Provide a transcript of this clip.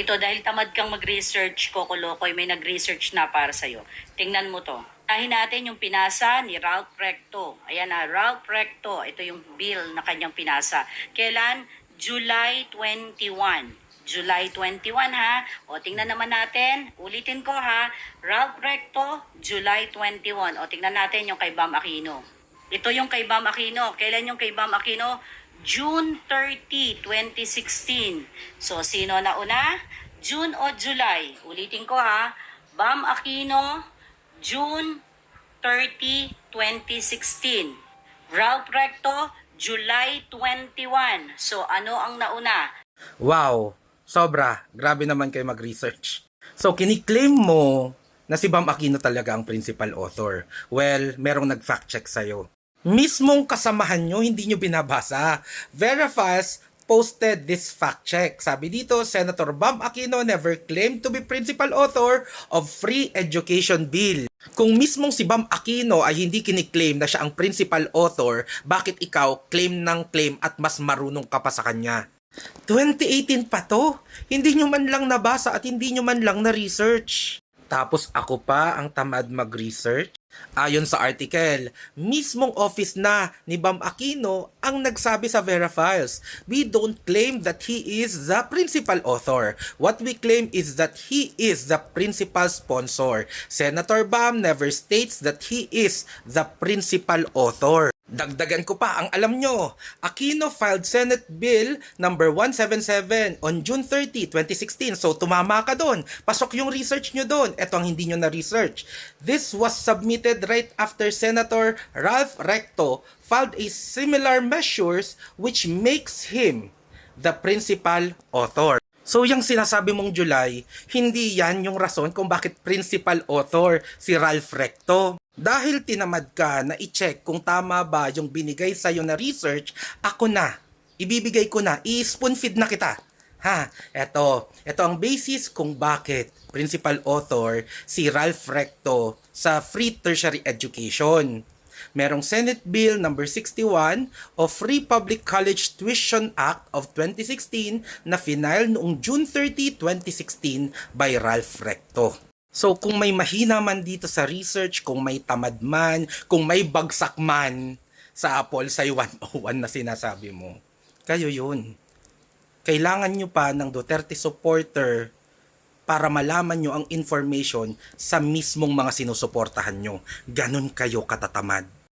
Ito, dahil tamad kang mag-research, Kokolokoy, may nag-research na para sa'yo. Tingnan mo to. Tahin natin yung pinasa ni Ralph Recto. Ayan na, Ralph Recto. Ito yung bill na kanyang pinasa. Kailan? July 21. July 21 ha. O tingnan naman natin. Ulitin ko ha. Ralph Recto, July 21. O tingnan natin yung kay Bam Aquino. Ito yung kay Bam Aquino. Kailan yung kay Bam Aquino? June 30, 2016. So, sino na una? June o July? Ulitin ko ha. Bam Aquino, June 30, 2016. Ralph Recto, July 21. So, ano ang nauna? Wow, sobra. Grabe naman kayo mag-research. So, kiniklaim mo na si Bam Aquino talaga ang principal author. Well, merong nag-fact check sa'yo. Mismong kasamahan nyo, hindi nyo binabasa. Verifies posted this fact check. Sabi dito, Senator Bam Aquino never claimed to be principal author of Free Education Bill. Kung mismong si Bam Aquino ay hindi kiniklaim na siya ang principal author, bakit ikaw claim ng claim at mas marunong ka pa sa kanya? 2018 pa to. Hindi nyo man lang nabasa at hindi nyo man lang na-research. Tapos ako pa ang tamad mag-research? Ayon sa article, mismong office na ni Bam Aquino ang nagsabi sa Vera Files, we don't claim that he is the principal author. What we claim is that he is the principal sponsor. Senator Bam never states that he is the principal author. Dagdagan ko pa ang alam nyo. Aquino filed Senate Bill number 177 on June 30, 2016. So tumama ka doon. Pasok yung research nyo doon. Ito ang hindi nyo na-research. This was submitted right after Senator Ralph Recto filed a similar measures which makes him the principal author. So yung sinasabi mong July, hindi yan yung rason kung bakit principal author si Ralph Recto. Dahil tinamad ka na i-check kung tama ba yung binigay sa'yo na research, ako na. Ibibigay ko na. I-spoon feed na kita. Ha, eto. Eto ang basis kung bakit principal author si Ralph Recto sa free tertiary education. Merong Senate Bill number 61 of Free Public College Tuition Act of 2016 na final noong June 30, 2016 by Ralph Recto. So kung may mahina man dito sa research, kung may tamad man, kung may bagsak man sa Apple sa 101 na sinasabi mo, kayo yun. Kailangan nyo pa ng Duterte supporter para malaman nyo ang information sa mismong mga sinusuportahan nyo. Ganon kayo katatamad.